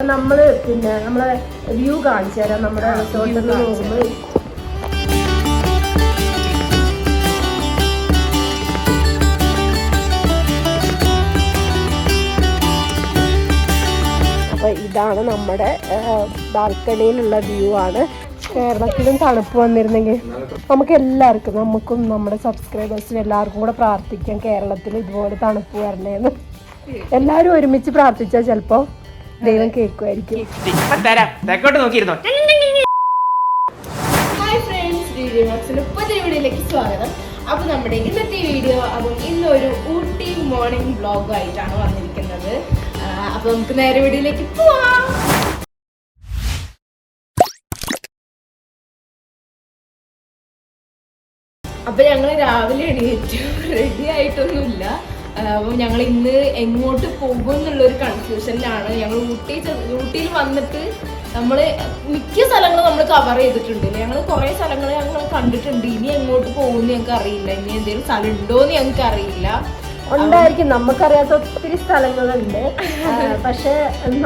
നമ്മൾ പിന്നെ നമ്മളെ വ്യൂ കാണിച്ചു തരാം നമ്മുടെ റിസോർട്ടിൽ നിന്ന് നോക്കുമ്പോൾ ഇതാണ് നമ്മുടെ ബാൽക്കണിയിലുള്ള വ്യൂ ആണ്. കേരളത്തിലും തണുപ്പ് വന്നിരുന്നെങ്കിൽ നമുക്ക് എല്ലാവർക്കും നമുക്കും നമ്മുടെ സബ്സ്ക്രൈബേഴ്സിനും എല്ലാവർക്കും കൂടെ പ്രാർത്ഥിക്കാം കേരളത്തിൽ ഇതുപോലെ തണുപ്പ് വരണേന്ന്. എല്ലാവരും ഒരുമിച്ച് പ്രാർത്ഥിച്ചാൽ ചിലപ്പോൾ ദൈവം കേൾക്കുമായിരിക്കും തരാം. തെക്കോട്ട് നോക്കിയിരുന്നോ? ഹായ് ഫ്രണ്ട്സ് വീഡിയോ പുതിയ വീഡിയോയിലേക്ക് സ്വാഗതം. അപ്പൊ നമ്മുടെ ഇന്നത്തെ വീഡിയോ അതും ഇന്നൊരു ഊട്ടി മോർണിംഗ് വ്ളോഗ് ആയിട്ടാണ് വന്നിരിക്കുന്നത്. അപ്പോൾ അപ്പൊ നമുക്ക് നേരെ വീഡിയോയിലേക്ക് പോവാം. അപ്പൊ ഞങ്ങൾ രാവിലെ എണീറ്റു റെഡി ആയിട്ടൊന്നുമില്ല. അപ്പം ഞങ്ങൾ ഇന്ന് എങ്ങോട്ട് പോകും എന്നുള്ളൊരു കൺഫ്യൂഷനിലാണ് ഞങ്ങൾ ഊട്ടി ഊട്ടിയിൽ വന്നിട്ട് നമ്മൾ മിക്ക സ്ഥലങ്ങൾ നമ്മൾ കവർ ചെയ്തിട്ടുണ്ട് ഞങ്ങൾ കുറേ സ്ഥലങ്ങൾ ഞങ്ങൾ കണ്ടിട്ടുണ്ട്. ഇനി എങ്ങോട്ട് പോകുമെന്ന് ഞങ്ങൾക്ക് അറിയില്ല ഇനി എന്തെങ്കിലും സ്ഥലം ഉണ്ടോ എന്ന് ഞങ്ങൾക്ക് അറിയില്ല ഉണ്ടായിരിക്കും. നമുക്കറിയാത്ത ഒത്തിരി സ്ഥലങ്ങളുണ്ട്. പക്ഷെ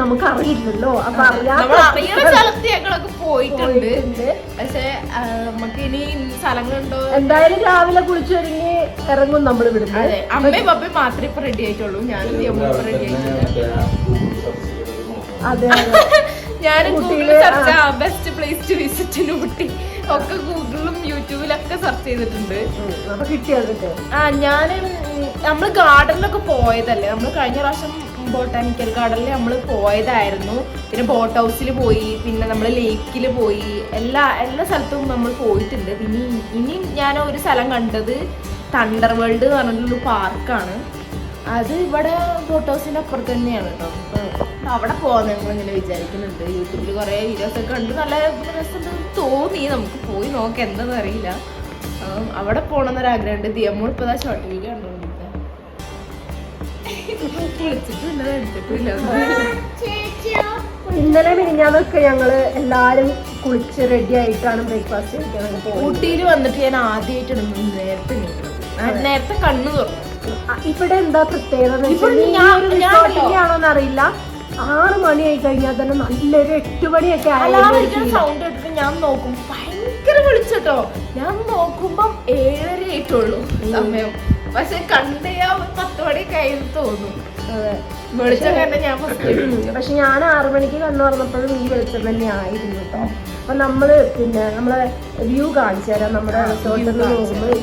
നമുക്കറിയില്ലല്ലോ. അപ്പൊ അറിയാത്ത പോയിട്ടുണ്ട്. പക്ഷെ നമുക്ക് ഇനി സ്ഥലങ്ങളുണ്ടോ? എന്തായാലും രാവിലെ കുളിച്ചൊരുങ്ങി ഇറങ്ങും നമ്മൾ ഇവിടുന്ന്. അമ്മയും പപ്പയും മാത്രമേ ഇപ്പൊ റെഡി ആയിട്ടുള്ളൂ. ഞാനും റെഡി ആയിട്ടുണ്ട്. അതെ ഞാനും ബെസ്റ്റ് പ്ലേസ് ടു വിസിറ്റ് കുട്ടി ഊട്ടി. ഒക്കെ ഗൂഗിളിലും യൂട്യൂബിലൊക്കെ സെർച്ച് ചെയ്തിട്ടുണ്ട്. ഉം, അപ്പൊ കിട്ടിയത് ആ ഞാൻ നമ്മൾ ഗാർഡനിലൊക്കെ പോയതല്ലേ? നമ്മൾ കഴിഞ്ഞ പ്രാവശ്യം ബോട്ടാനിക്കൽ ഗാർഡനിൽ നമ്മൾ പോയതായിരുന്നു. പിന്നെ ബോട്ട് ഹൗസിൽ പോയി പിന്നെ നമ്മൾ ലേക്കിൽ പോയി. എല്ലാ എല്ലാ സ്ഥലത്തും നമ്മൾ പോയിട്ടുണ്ട്. പിന്നെ ഇനി ഞാൻ ഒരു സ്ഥലം കണ്ടത് തണ്ടർ വേൾഡ് എന്ന് പറഞ്ഞിട്ടുള്ളൊരു പാർക്കാണ് അത് ഇവിടെ ബോട്ട് ഹൗസിന്റെ അപ്പുറത്ത് തന്നെയാണ് കേട്ടോ. അവിടെ പോകാൻ ഞങ്ങൾ ഇങ്ങനെ വിചാരിക്കുന്നുണ്ട്. യൂട്യൂബിൽ കുറേ വീഡിയോസ് ഒക്കെ കണ്ട് നല്ല രസം തോന്നി. നമുക്ക് പോയി നോക്കാം. എന്താണെന്ന് അറിയില്ല. അവിടെ പോകണമെന്നൊരു ആഗ്രഹമുണ്ട് ദിയമ്മോൾ ഇപ്പോൾ ആ ഷോർട്ട് വീഡിയോ കുളിച്ചിട്ടില്ല എടുത്തിട്ടില്ല ഇന്നലെ മിനിഞ്ഞാന്നൊക്കെ ഞങ്ങൾ എല്ലാരും കുളിച്ച് റെഡി ആയിട്ടാണ് ബ്രേക്ക്ഫാസ്റ്റ് കഴിക്കാൻ ഊട്ടിയിൽ വന്നിട്ട് ഞാൻ ആദ്യമായിട്ടാണ് നേരത്തെ നേരത്തെ കണ്ണു തുറന്നു. ഇവിടെ എന്താ പ്രത്യേകത അറിയില്ല. ആറ് ആയി കഴിഞ്ഞാൽ തന്നെ നല്ലൊരു എട്ട് മണിയൊക്കെ സൗണ്ട് കേട്ടിട്ട് ഞാൻ നോക്കും. ഭയങ്കര വിളിച്ചിട്ടോ. ഞാൻ നോക്കുമ്പം ഏഴര ആയിട്ടുള്ളൂ സമയം. പക്ഷെ കണ്ട് ഞാൻ പത്ത് മണി ആയിരുന്നു തോന്നും. വെളിച്ചം കണ്ട ഞാൻ പക്ഷെ ഞാൻ ആറു മണിക്ക് കണ്ണു പറഞ്ഞപ്പോഴും ഈ വെളിച്ചം തന്നെ ആയിരുന്നു കേട്ടോ അപ്പൊ നമ്മൾ പിന്നെ നമ്മളെ വ്യൂ കാണിച്ചു തരാം. നമ്മുടെ റിസോർട്ടിൽ നിന്ന് നോക്കുമ്പോൾ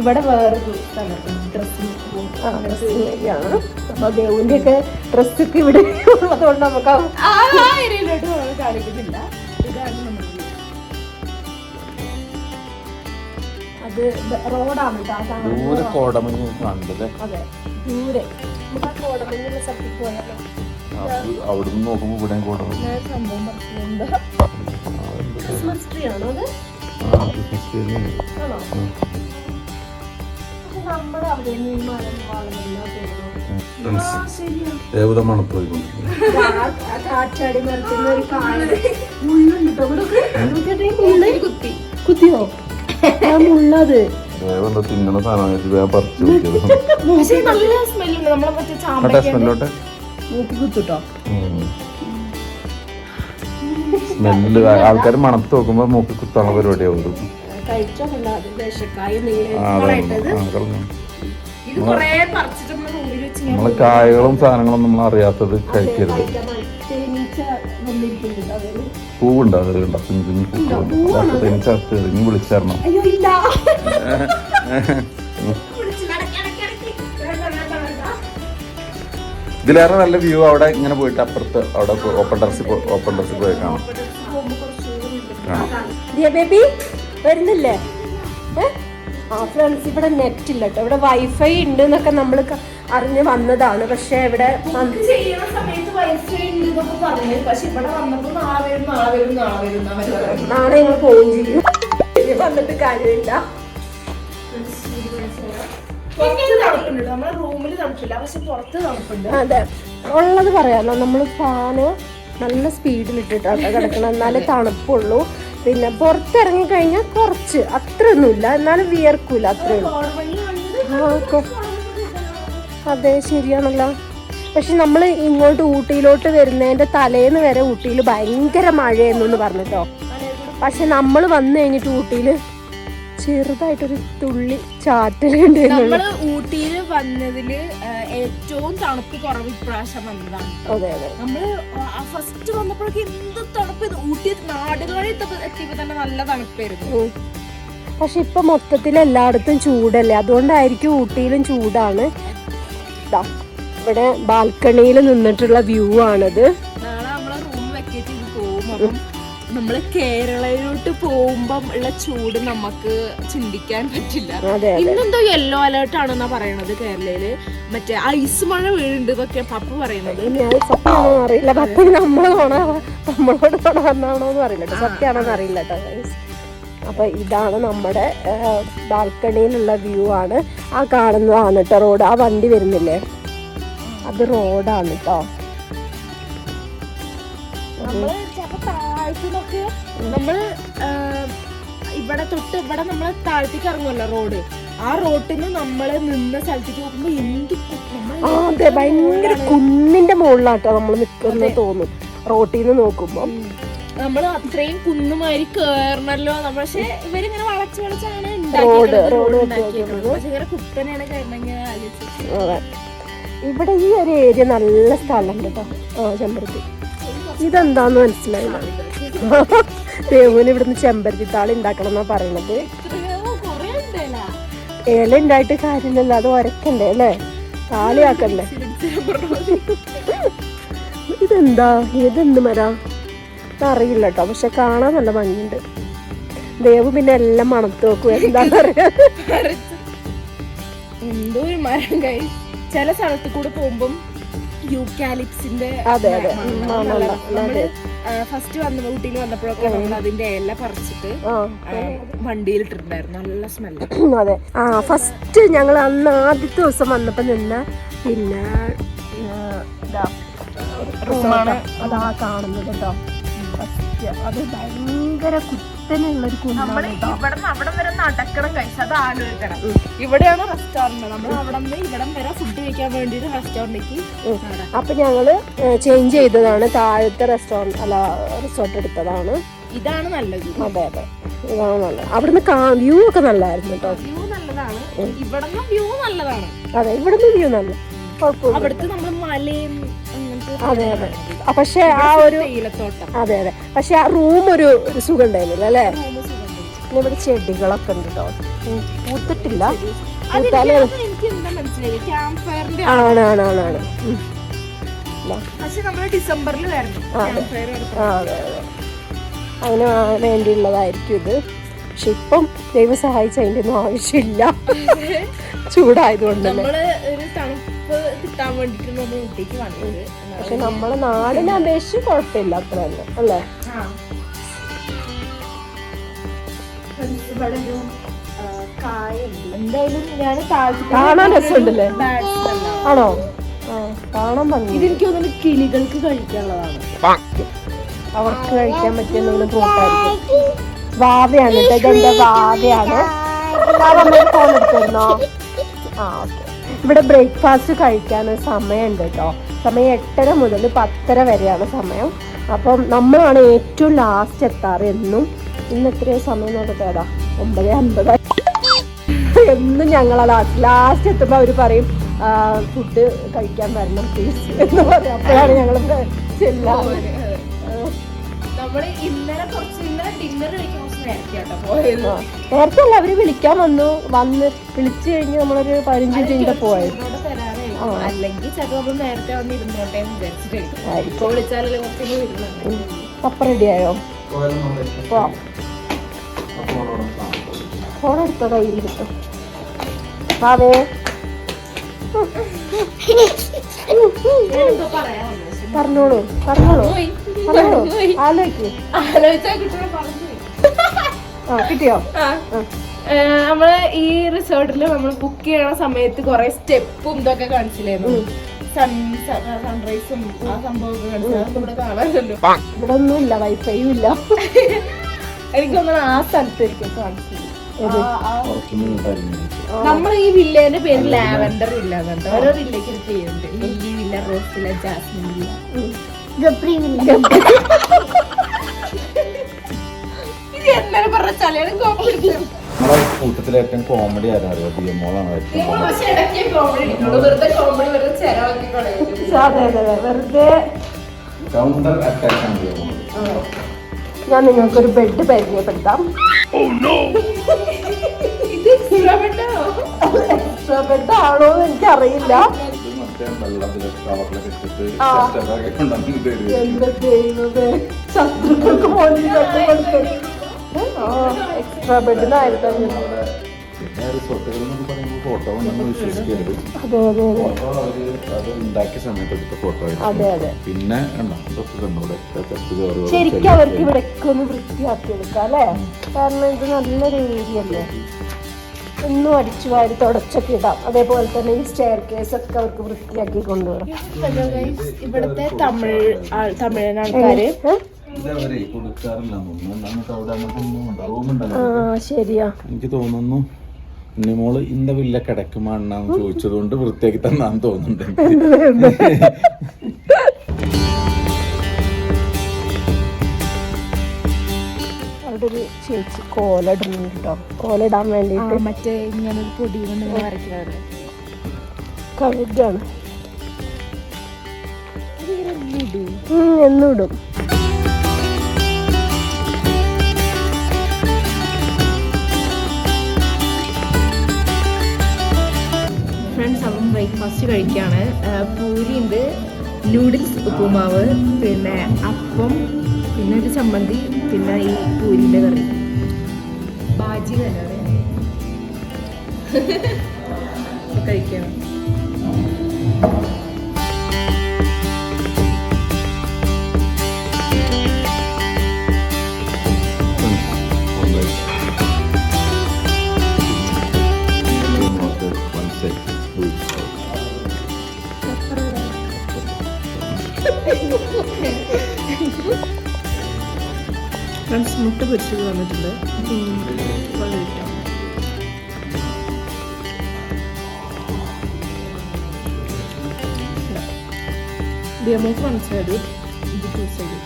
ഇവിടെ വേറെ ആണ് അപ്പൊ ദേവുവിന്റെ ഒക്കെ ഡ്രസ്സൊക്കെ ഇവിടെ ഉള്ളതുകൊണ്ട് നമുക്ക് കാണിക്കുന്നില്ല. അത് റോഡാണ് ദൂരെ. കോടമഞ്ഞ് കണ്ടല്ലേ? അതെ ദൂരെ. നമുക്ക് ആ കോടമഞ്ഞുള്ള സ്ഥലത്തേക്ക് പോയാലോ? അവിടുന്ന് നോക്കുമ്പോ ഇവിടെ കോടമഞ്ഞ്. സംഭവം ക്രിസ്മസ് ട്രീ ആണോ അത്? ക്രിസ്മസ് ട്രീ ആണോ? നമ്മുടെ അവിടെ വളരെല്ലാം ദേവത മണപ്പോയിക്കൊണ്ടിരിക്കുന്നു കാറ്റാടി ഒരു മുള്ളുണ്ട് മുള്ള്? കുത്തി. കുത്തിയോ? ആ മുള്ളത്. തിന്നണ സാധനം വേഗം പറിച്ചു നോക്കിയത് പക്ഷെ നല്ല സ്മെല്ലുണ്ട്. നമ്മളെ മറ്റേ കുത്തുട്ടോ? സ്മെല്ല് ആൾക്കാർ മണത്ത് നോക്കുമ്പോ മൂക്കി കുത്താനുള്ള പരിപാടിയാവും കഴിച്ചോ? നമ്മൾ കായകളും സാധനങ്ങളും നമ്മൾ അറിയാത്തത് കഴിക്കരുത്. പൂവുണ്ട് അത് കണ്ട? കുഞ്ഞു കുഞ്ഞു പൂക്കളുണ്ട് തേനീച്ച ഇനി വിളിച്ചേരണം ഇതിലേറെ നല്ല വ്യൂ അവിടെ ഇങ്ങനെ പോയിട്ട് അപ്പുറത്ത് അവിടെ ഓപ്പൺ ടെറസിൽ ഓപ്പൺ ടെറസിൽ പോയി കാണാം. കാണാം. വരുന്നില്ലേ? ആ ഫ്രണ്ട്സ് ഇവിടെ നെറ്റ് ഇല്ല കേട്ടോ ഇവിടെ വൈഫൈ ഉണ്ട് എന്നൊക്കെ നമ്മൾ അറിഞ്ഞ് വന്നതാണ്. പക്ഷെ ഇവിടെ നാളെ ഞങ്ങൾ പോവുകയും ചെയ്യും. വന്നിട്ട് കാര്യമില്ല. അതെ. ഉള്ളത് പറയാലോ. നമ്മൾ ഫാന് നല്ല സ്പീഡിൽ ഇട്ടിട്ടാണ് കിടക്കണം. എന്നാലേ തണുപ്പുള്ളൂ. പിന്നെ പുറത്തിറങ്ങി കഴിഞ്ഞാൽ കുറച്ച്. അത്രയൊന്നുമില്ല. എന്നാലും വിയർക്കൂല അത്രേ ഉള്ളൂ ആ, കൊ- അതെ ശരിയാണല്ലോ. പക്ഷെ നമ്മൾ ഇങ്ങോട്ട് ഊട്ടിയിലോട്ട് വരുന്നതിന്റെ തലേന്ന് വരെ ഊട്ടിയിൽ ഭയങ്കര മഴയെന്നു പറഞ്ഞിട്ടോ പക്ഷെ നമ്മൾ വന്നു കഴിഞ്ഞിട്ട് ഊട്ടിയിൽ ചെറുതായിട്ടൊരു തുള്ളി ചാറ്റലുണ്ട് നമ്മൾ ഊട്ടിയിൽ വന്നതിൽ ഏറ്റവും തണുപ്പ് കുറവ് ഇപ്രാവശ്യം വന്നതാണ് അതെ അതെ. നമ്മൾ ഫസ്റ്റ് വന്നപ്പോഴൊക്കെ എന്ത് തണുപ്പ് ഊട്ടി നാടുകളിൽ എത്തിയപ്പോ തന്നെ നല്ല തണുപ്പായിരുന്നു. പക്ഷെ ഇപ്പൊ മൊത്തത്തിൽ എല്ലായിടത്തും ചൂടല്ലേ? അതുകൊണ്ടായിരിക്കും ഊട്ടിയിലും ചൂടാണ്. ഇവിടെ ബാൽക്കണിയിൽ നിന്നിട്ടുള്ള വ്യൂ ആണിത്. നാളെ നമ്മളെ റൂം വെക്കേറ്റ് പോകും അപ്പം നമ്മൾ കേരളയിലോട്ട് പോകുമ്പം ഉള്ള ചൂട് നമുക്ക് ചിന്തിക്കാൻ പറ്റില്ല. ഇന്നെന്തോ യെല്ലോ അലേർട്ട് ആണെന്നാ പറയണത് കേരളയിൽ. മറ്റേ ഐസ് മഴ വീഴുണ്ട് ഇതൊക്കെ പപ്പു പറയുന്നത് അറിയില്ല. പപ്പു നമ്മളോട് അറിയില്ല കേട്ടോ. സത്യമാണോന്ന് അറിയില്ല കേട്ടോ guys. അപ്പൊ ഇതാണ് നമ്മുടെ ബാൽക്കണിയിലുള്ള വ്യൂ ആണ്. ആ കാണുന്നതാണ് കേട്ടോ റോഡ്. ആ വണ്ടി വരുന്നില്ലേ? അത് റോഡാണ് കേട്ടോ. നമ്മൾ നമ്മൾ ഇവിടെ തൊട്ട് ഇവിടെ നമ്മൾ താഴ്ത്തേക്ക് ഇറങ്ങുമല്ലോ റോഡ് ആ റോട്ടിൽ നിന്ന് നമ്മൾ നിന്ന സ്ഥലത്തേക്ക് നോക്കുമ്പോ എന്ത് അതെ ഭയങ്കര കുന്നിന്റെ മുകളിലാട്ടോ നമ്മൾ നിൽക്കുന്ന തോന്നും. റോട്ടിൽ നിന്ന് നോക്കുമ്പോ. നമ്മൾ അത്രയും കുന്നുമാതിരി കേറണല്ലോ. നമ്മൾ പക്ഷെ ഇവരിങ്ങനെ വളച്ച് വളച്ചാണ് റോഡ്, റോഡ് ഉണ്ടാക്കിയേക്കുന്നത് പക്ഷെ ഇങ്ങനെ കുത്തനെയാണ് കയറണമെങ്കിൽ ആലോചിച്ചു ഇവിടെ ഈ ഒരു ഏരിയ നല്ല സ്ഥലം കേട്ടോ ആ ചെമ്പരത്തി. ഇതെന്താന്ന് മനസ്സിലായില്ല. ദേവുവിന് ഇവിടുന്ന് ചെമ്പരത്തി താളി ഉണ്ടാക്കണം എന്നാ പറയണത്. ഇല ഉണ്ടായിട്ട് കാര്യമില്ലല്ലോ അത് ഒരക്കണ്ടേ അല്ലേ? താളിയാക്കണ്ടേ? ഇതെന്താ? ഇതെന്ത് മരാ? അറിയില്ല കേട്ടോ പക്ഷെ കാണാൻ നല്ല ഭംഗിയുണ്ട്. ദേവ് പിന്നെ എല്ലാം മണത്ത് നോക്കുക എന്താന്ന് അറിയാം എന്തോ ഒരു മരം കൈ. ചില സ്ഥലത്ത് കൂടെ പോകുമ്പം യൂക്കാലിപ്സിന്റെ അതെ, അതെ. ഫസ്റ്റ് വന്ന ഊട്ടിയിൽ വന്നപ്പോഴൊക്കെ നമ്മൾ അതിന്റെ ഇല പറിച്ചിട്ട് വണ്ടിയിൽ ഇട്ടിട്ടുണ്ടായിരുന്നു നല്ല സ്മെല്ല് അതെ. ആ ഫസ്റ്റ് ഞങ്ങൾ അന്ന് ആദ്യത്തെ ദിവസം വന്നപ്പോ നിന്ന പിന്നെ റൂമാണ്. അതാ കാണുന്നത് കേട്ടോ. അത് ഭയങ്കര കുത്തനെയുള്ള ഒരു നമ്മൾ ഇവിടെ നിന്ന് അവിടെ വരെ നടക്കണം കഴിച്ച് അത് ആലോചിക്കണം. ഇവിടെയാണ് റെസ്റ്റോറന്റ് നമ്മൾ അവിടെ നിന്ന് ഇവിടം വരെ ഫുഡ് കഴിക്കാൻ വേണ്ടിയിട്ട് റെസ്റ്റോറന്റിലേക്ക് അപ്പൊ ഞങ്ങൾ ചേഞ്ച് ചെയ്തതാണ്. താഴത്തെ റെസ്റ്റോറന്റ് അല്ല റിസോർട്ട് എടുത്തതാണ്. ഇതാണ് നല്ലത്. അതെ അതെ. ഇതാണ് നല്ലത്. അവിടുന്ന് വ്യൂ ഒക്കെ നല്ലതായിരുന്നു കേട്ടോ. വ്യൂ നല്ലതാണ്. ഇവിടുന്ന് വ്യൂ നല്ലതാണ്. അതെ ഇവിടുന്ന് വ്യൂ നല്ല. കുഴപ്പമില്ല. അവിടുത്തെ നമ്മൾ മലയും അതെ അതെ. പക്ഷെ ആ ഒരു അതെ അതെ. പക്ഷെ ആ റൂം ഒരു ഒരു സുഖം ഉണ്ടായിരുന്നില്ല അല്ലേ പിന്നെ ഇവിടെ ചെടികളൊക്കെ ഉണ്ട് കേട്ടോ പൂത്തിട്ടില്ല. ആണാണാണാണ് ഡിസംബറിൽ അതിന് വേണ്ടിയുള്ളതായിരിക്കും ഇത്. പക്ഷെ ഇപ്പം ദൈവം സഹായിച്ച അതിന്റെ ഒന്നും ആവശ്യമില്ല. ചൂടായതുകൊണ്ട് പക്ഷെ നമ്മളെ നാടിനെ അപേക്ഷിച്ച് കുഴപ്പമില്ല അത്ര തന്നെ അല്ലേ? കാണാൻ രസമുണ്ടല്ലേ? ആണോ. കാണാൻ ഭംഗി. ഇതെനിക്ക് തോന്നുന്നു കിളികൾക്ക് കഴിക്കാനുള്ളതാണ്. അവർക്ക് കഴിക്കാൻ പറ്റിയ എന്തെങ്കിലും ഫ്രൂട്ടായിരിക്കും വാവയാണ് കേട്ടോ. ഇതെന്റെ വാവയാണ്? ഫോൺ എടുത്തിരുന്നോ? ആ ഓക്കെ. ഇവിടെ ബ്രേക്ക്ഫാസ്റ്റ് കഴിക്കാൻ സമയമുണ്ട് കേട്ടോ. സമയം എട്ടര മുതൽ പത്തര വരെയാണ് സമയം. അപ്പം നമ്മളാണ് ഏറ്റവും ലാസ്റ്റ് എത്താറ് എന്നും. ഇന്ന് എത്രയോ സമയം നോക്കട്ടെ ഒമ്പത് അമ്പത്. എന്നും ഞങ്ങളാ ലാസ്റ്റ് ലാസ്റ്റ് എത്തുമ്പോൾ അവർ പറയും ഫുഡ് കഴിക്കാൻ വരണം പ്ലീസ് എന്ന് പറയും. അപ്പോഴാണ് ഞങ്ങൾ ചെല്ലാറ്. നമ്മൾ ഇന്നലെ കുറച്ച് ഇന്നലെ ഡിന്നർ കഴിക്കാൻ നേരത്തെ അല്ല അവർ വിളിക്കാൻ വന്നു. വന്ന് വിളിച്ചു കഴിഞ്ഞ് നമ്മളൊരു പതിനഞ്ച് മിനിറ്റ് കഴിഞ്ഞിട്ട് പോയത്. റെഡി അല്ലെങ്കിൽ ചിലപ്പോ നേരത്തെ വന്ന് ഇരുന്നോട്ടെ എന്ന് വിചാരിച്ചിട്ടായിരിക്കും ആയിരിക്കും. ഇപ്പൊ വിളിച്ചാലല്ലേ പപ്പ റെഡിയായോ ഫോൺ എടുത്തോ കയ്യിൽ കിട്ടും. അതെ. പറഞ്ഞോളൂ പറഞ്ഞോളൂ. പറഞ്ഞോളൂ. ആലോചിക്ക്. ആലോചിച്ചാ കിട്ടണ പറഞ്ഞു ആ കിട്ടിയോ? നമ്മൾ ഈ റിസോർട്ടിൽ നമ്മൾ ബുക്ക് ചെയ്യണ സമയത്ത് കുറെ സ്റ്റെപ്പും ഇതൊക്കെ കാണിച്ചില്ലായിരുന്നു സൺ സൺറൈസും ആ സംഭവമൊക്കെ കാണിച്ചു ഇവിടെ കാണാനല്ലോ ഇവിടെ ഒന്നും ഇല്ല. വൈഫൈയും ഇല്ല എനിക്ക് തോന്നുന്നു ആ സ്ഥലത്തായിരിക്കും കാണിച്ചത് നമ്മൾ ഈ വില്ലേന്റെ പേര് ലാവൻഡർ വില്ല എന്നുണ്ട് ഓരോ വില്ലയ്ക്ക് ഒരു പേരുണ്ട്. ലില്ലി വില്ല ഇല്ല വില്ല ജാസ്മിൻ ഇല്ല ഇത് എന്താണ് പറഞ്ഞ നമ്മളെ കൂട്ടത്തിൽ ഏറ്റവും കോമഡി ആരാ അറിയോ? പി എം മോളാണ് ഏറ്റവും comedy. കോമഡി ഇട്ടുള്ളൂ വെറുതെ കോമഡി വെറുതെ ചെലവാക്കി കളയുന്നു അതെ അതെ അതെ. വെറുതെ കൗണ്ടർ അറ്റാക്ക് ആണ്. ഞാൻ നിങ്ങൾക്കൊരു ബെഡ് പരിചയപ്പെടുത്താം. എക്സ്ട്രാ ബെഡ് ആണോ? എന്ന് എനിക്കറിയില്ല. ശത്രുക്കൾക്ക് പോലും എക്സ്ട്രാ ബെഡിനായിരുന്നു നമ്മുടെ പിന്നെ റിസോർട്ടുകൾ എന്നൊക്കെ പറയുമ്പോൾ ഫോട്ടോ ഉണ്ടെന്ന് വിശ്വസിക്കരുത്. ഫോട്ടോ അവർ അത് ഉണ്ടാക്കിയ സമയത്ത് എടുത്ത ഫോട്ടോ അതെ അതെ. പിന്നെ. ശരിക്കും അവർക്ക് ഇവിടേക്ക് ഒന്ന് വൃത്തിയാക്കി എടുക്കാം അല്ലേ? കാരണം ഇത് നല്ലൊരു ഏരിയ അല്ലേ ഒന്നും അടിച്ചു വാരി തുടച്ചൊക്കെ ഇടാം. അതേപോലെ തന്നെ ഈ സ്റ്റെയർ കേസ് ഒക്കെ അവർക്ക് വൃത്തിയാക്കി കൊണ്ടുവരാം. ഇവിടുത്തെ തമിഴ് ആൾ- കൊടുക്കാറില്ല. നമുക്ക് അവിടെ അങ്ങോട്ടൊന്നും ശരിയാ. എനിക്ക് തോന്നുന്നു ഉണ്ണിമോൾ ഇന്ന വില്ല കിടക്കുമാണെന്ന് ചോദിച്ചതുകൊണ്ട് വൃത്തിയാക്കി തന്നാന്ന് തോന്നുന്നുണ്ട്. അവിടെ ഒരു ചേച്ചി കോലിടുന്നുണ്ട് കേട്ടോ കോലിടാൻ വേണ്ടിയിട്ട്. മറ്റേ ഇങ്ങനെ ഒരു പൊടി കൊണ്ട് കഴുകാണ് ഉം, എന്നും ഇടും. ഫ്രണ്ട്സ് അപ്പം ബ്രേക്ക്ഫാസ്റ്റ് കഴിക്കുകയാണ് പൂരി ഉണ്ട് നൂഡിൽസ് ഉപ്പുമാവ് പിന്നെ അപ്പം പിന്നെ ഒരു ചമ്മന്തി പിന്നെ ഈ പൂരിന്റെ കറി. ബാജി തന്നെ കഴിക്കണം ഫ്രണ്ട്സ് മുട്ട പൊരിച്ചത് വന്നിട്ടുണ്ട് ഉം, അത് കഴിക്കാം. ഡിയമോക്ക് വൺ സൈഡ് ഇത് ടു സൈഡ്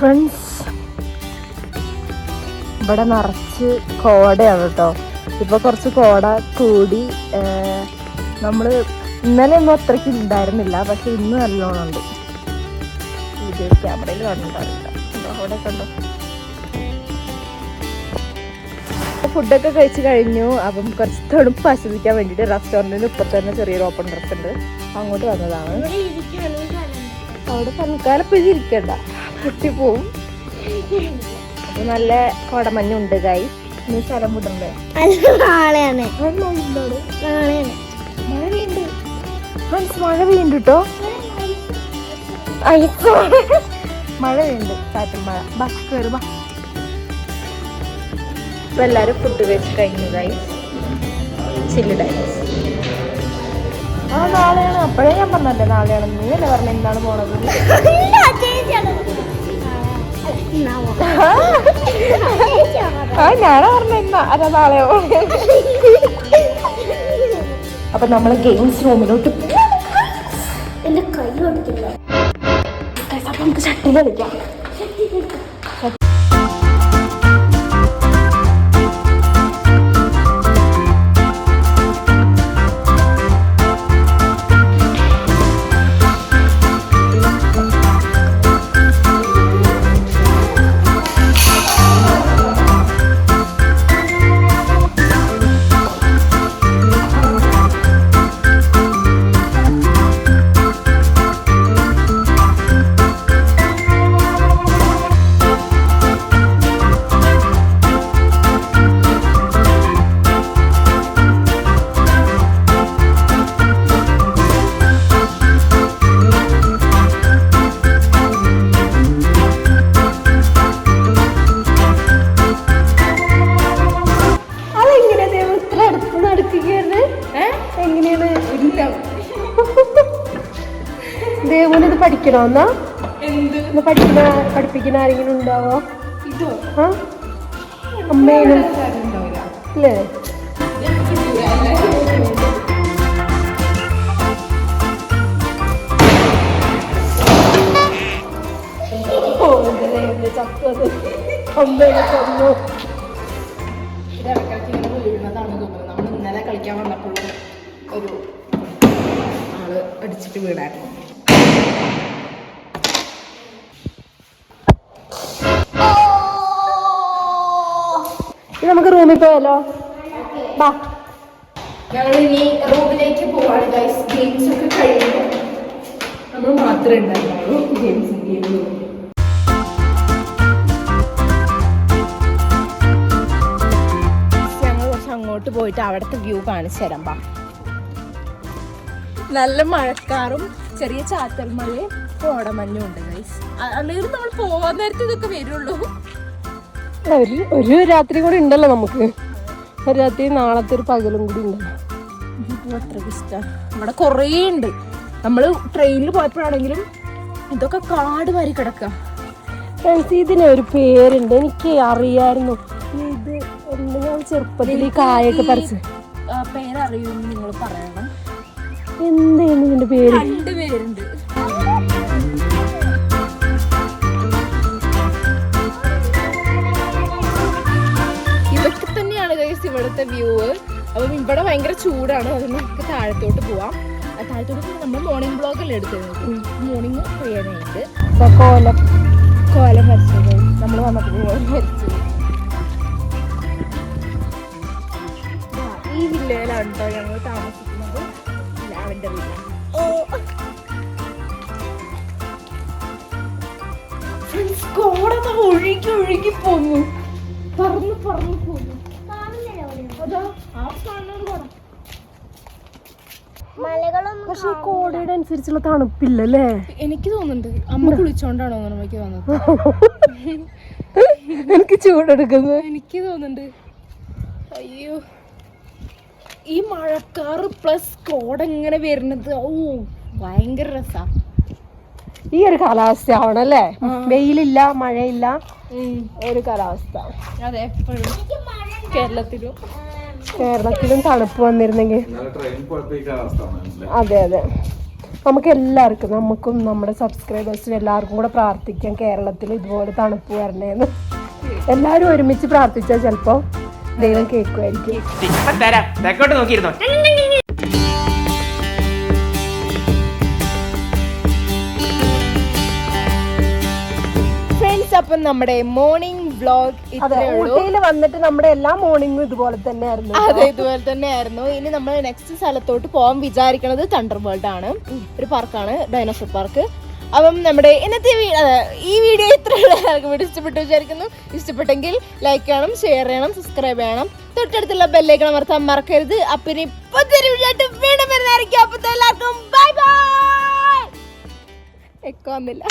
ഫ്രണ്ട്സ് ഇവിടെ നിറച്ച് കോടയാണ് കേട്ടോ ഇപ്പൊ കുറച്ച് കോട കൂടി നമ്മൾ ഇന്നലെ ഒന്നും അത്രയ്ക്ക് ഉണ്ടായിരുന്നില്ല പക്ഷെ ഇന്ന് നല്ലോണം ഉണ്ട്. ക്യാമറയിൽ കാണുന്നുണ്ടാവില്ല. കണ്ടോ? ഫുഡൊക്കെ കഴിച്ച് കഴിഞ്ഞു. അപ്പം കുറച്ച് തണുപ്പ് ആസ്വദിക്കാൻ വേണ്ടിയിട്ട് റെസ്റ്റോറന്റിന് ഇപ്പൊ തന്നെ ചെറിയൊരു ഓപ്പൺ ഡ്രസ് ഉണ്ട്. അങ്ങോട്ട് വന്നതാണ്. അവിടെ തൽക്കാലം ഇപ്പൊ ഇരിക്കണ്ട. പൊട്ടിപ്പോവും അപ്പൊ നല്ല കോടമഞ്ഞുണ്ട് കായി നീ സ്ഥലം വിടണ്ടേ? മഴ. നാളെയാണ് മഴ പെയ്യുണ്ട് കേട്ടോ മഴ പെയ്യുണ്ട് കാറ്റും മഴ. ബസ് കയറി ബാ. ഇപ്പൊ എല്ലാരും ഫുഡ് കഴിച്ച് കഴിഞ്ഞതായി ചില്ലിടായി ആ നാളെയാണ്. അപ്പോഴേ ഞാൻ പറഞ്ഞല്ലേ നാളെയാണ്. നീ അല്ലേ പറഞ്ഞ എന്താണ് പോണത്? ആ. ഞാനാ പറഞ്ഞ എന്നാ അതാ നാളെ അപ്പൊ നമ്മൾ ഗെയിംസ് റൂമിലോട്ട് എന്റെ കൈ കൊടുത്തില്ല. നമുക്ക് ഷട്ടിൽ കളിക്കാം. എന്ത്? പഠിപ്പിക്കുന്ന ആരെങ്കിലും ഉണ്ടാവോ? ഇതോ? ആ? അമ്മേനും? അല്ലേ ചത്തത്. അമ്മേനെ കൊന്നു. നമ്മൾ ഇന്നലെ കളിക്കാൻ വന്നപ്പോഴും ഒരു ആൾ അടിച്ചിട്ട് വീണായിരുന്നു. നമുക്ക് റൂമിൽ പോയാലോ? ബാ ഞങ്ങൾ ഇനി റൂമിലേക്ക് പോവാണ് ഗൈസ് ഗെയിംസ് ഒക്കെ കഴിഞ്ഞു. നമ്മൾ മാത്രമേ ഉണ്ടായിരുന്നുള്ളൂ. ഗെയിംസും ഗെയിമും ഞങ്ങൾ കുറച്ച് അങ്ങോട്ട് പോയിട്ട് അവിടുത്തെ വ്യൂ കാണിച്ചു തരാം ബാ നല്ല മഴക്കാറും ചെറിയ ചാത്തൽ മഴയും കോടമഞ്ഞും ഉണ്ട് ഗൈസ് അല്ലെങ്കിൽ നമ്മൾ പോകാൻ നേരത്തെ ഇതൊക്കെ വരുള്ളൂ. ഒരു ഒരു രാത്രി കൂടി ഉണ്ടല്ലോ നമുക്ക്. ഒരു രാത്രി നാളത്തെ ഒരു പകലും കൂടി ഉണ്ടല്ലോ. അത്രയ്ക്ക് ഇഷ്ടമാണ് ഇവിടെ കുറേ ഉണ്ട്. നമ്മൾ ട്രെയിനിൽ പോയപ്പോഴാണെങ്കിലും ഇതൊക്കെ കാട് മാറി കിടക്കുക ഫ്രണ്ട്സ് ഇതിന് ഒരു പേരുണ്ട്. എനിക്ക് അറിയായിരുന്നു. ഇത് എന്തെങ്കിലും ഞാൻ ചെറുപ്പത്തിൽ ഈ കായൊക്കെ പറിച്ച്. പേരറിയുമെന്ന് നിങ്ങൾ പറയണം. എന്തായിരുന്നു ഇതിന്റെ പേര്? രണ്ട് പേരുണ്ട്. ഇവിടുത്തെ വ്യൂ അപ്പം ഇവിടെ ഭയങ്കര ചൂടാണ്. അതുകൊണ്ട് നമുക്ക് താഴത്തോട്ട് പോവാം. താഴത്തോട്ട് പോയി നമ്മൾ മോർണിംഗ് ബ്ലോഗല്ലേ എടുത്തിരുന്നത് മോർണിംഗ് ചെയ്യാനായിട്ട്. ദാ കോലം. കോലം വരച്ചത്. നമ്മൾ വന്നപ്പോൾ വരച്ചത് ഈ വില്ലയിലാണ് കേട്ടോ ഞങ്ങൾ താമസിക്കുന്നത്. ലാവൻഡർ വില്ല കോടൊക്കെ ഒഴുകി ഒഴുകി പോന്നു. പറന്ന് പറന്ന് പോന്നു അതാ ആ കാണുന്നത് കോട മലകളൊന്നും പക്ഷെ ഈ കോടയുടെ അനുസരിച്ചുള്ള തണുപ്പില്ലല്ലേ? എനിക്ക് തോന്നുന്നുണ്ട്. അമ്മ കുളിച്ചോണ്ടാണോ അമ്മയ്ക്ക് തോന്നുന്നത് എനിക്ക് ചൂടെടുക്കുന്നു എനിക്ക് തോന്നുന്നുണ്ട്. അയ്യോ. ഈ മഴക്കാറ് പ്ലസ് കോട ഇങ്ങനെ വരുന്നത്. ഓ ഭയങ്കര രസാ. ഈ ഒരു കാലാവസ്ഥ ആവണല്ലേ വെയിലില്ല മഴയില്ല. ഒരു കാലാവസ്ഥ. അതെ എപ്പോഴും കേരളത്തിലും. കേരളത്തിലും തണുപ്പ് വന്നിരുന്നെങ്കിൽ അതെ അതെ. നമുക്ക് എല്ലാവർക്കും നമുക്കും നമ്മുടെ സബ്സ്ക്രൈബേഴ്സിനും എല്ലാവർക്കും കൂടെ പ്രാർത്ഥിക്കാം കേരളത്തിൽ ഇതുപോലെ തണുപ്പ് വരണേന്ന്. എല്ലാവരും ഒരുമിച്ച് പ്രാർത്ഥിച്ചാൽ ചിലപ്പോൾ ദൈവം കേൾക്കുമായിരിക്കും നോക്കിയിരുന്നോ? അപ്പം നമ്മുടെ മോർണിംഗ് വ്ലോഗ് അതെ ഊട്ടിയിൽ വന്നിട്ട് നമ്മുടെ എല്ലാ മോർണിംഗും ഇതുപോലെ തന്നെയായിരുന്നു അതെ ഇതുപോലെ തന്നെയായിരുന്നു. ഇനി നമ്മൾ നെക്സ്റ്റ് സ്ഥലത്തോട്ട് പോകാൻ വിചാരിക്കുന്നത് തണ്ടർ വേൾഡ് ആണ്. ഒരു പാർക്കാണ് ഡൈനോസർ പാർക്ക് അപ്പം നമ്മുടെ ഇന്നത്തെ ഈ വീഡിയോ ഇത്ര എല്ലാവർക്കും വീഡിയോ ഇഷ്ടപ്പെട്ടു വിചാരിക്കുന്നു. ഇഷ്ടപ്പെട്ടെങ്കിൽ ലൈക്ക് ചെയ്യണം ഷെയർ ചെയ്യണം സബ്സ്ക്രൈബ് ചെയ്യണം. തൊട്ടടുത്തുള്ള ബെല്ലേക്ക് അമർത്താൻ മറക്കരുത്. അപ്പം ഇപ്പൊ വീഡിയോ വീണ്ടും വരുന്നതായിരിക്കും. അപ്പം എല്ലാവർക്കും ബൈ ബൈ എക്കോ വന്നില്ല.